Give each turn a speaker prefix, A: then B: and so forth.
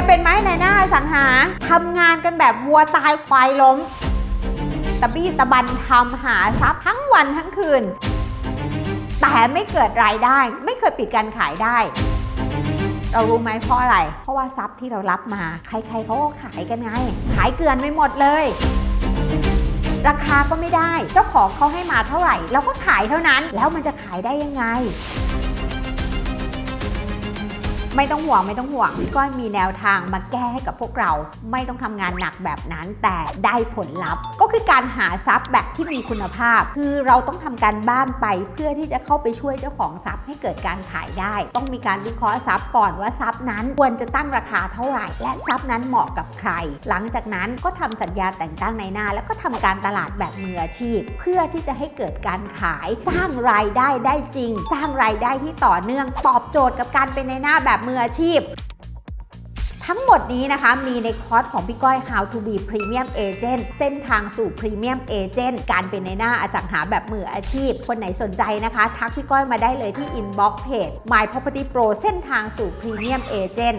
A: ยเป็นไหมในหน้าสังหาทำงานกันแบบวัวตายควายล้ม ตะบี้ตะบันทำหาทรัพย์ทั้งวันทั้งคืน แต่ไม่เกิดรายได้ ไม่เคยปิดการขายได้ เรารู้ไหมเพราะอะไร เพราะว่าทรัพย์ที่เรารับมา ใครๆเขาก็ขายกันไง ขายเกลือนไม่หมดเลย ราคาก็ไม่ได้ เจ้าของเขาให้มาเท่าไหร่ เราก็ขายเท่านั้น แล้วมันจะขายได้ยังไง ไม่ต้องห่วงไม่ต้องห่วงพี่ก้อยมีแนวทางมาแก้ให้กับพวกเราไม่ต้องทำงานหนักแบบนั้น แต่ได้ผลลัพธ์ ก็คือการหาทรัพย์แบบที่มีคุณภาพ คือเราต้องทำการบ้านไปเพื่อที่จะเข้าไปช่วยเจ้าของทรัพย์ให้เกิดการขายได้ ต้องมีการวิเคราะห์ทรัพย์ก่อนว่าทรัพย์นั้นควรจะตั้งราคาเท่าไหร่ และทรัพย์นั้นเหมาะกับใคร หลังจากนั้นก็ทำสัญญาแต่งตั้งในหน้า แล้วก็ทำการตลาดแบบมืออาชีพ เพื่อที่จะให้เกิดการขายสร้างรายได้ได้จริง สร้างรายได้ที่ต่อเนื่องตอบโจทย์กับการเป็นในหน้าแบบมืออาชีพ ทั้งหมดนี้นะคะมีในคอร์สของพี่ก้อย How to be Premium Agent เส้นทางสู่ Premium Agent การเป็นในหน้าอสังหาแบบมืออาชีพ คนไหนสนใจนะคะ ทักพี่ก้อยมาได้เลยที่ Inbox Page My Property Pro เส้นทางสู่ Premium Agent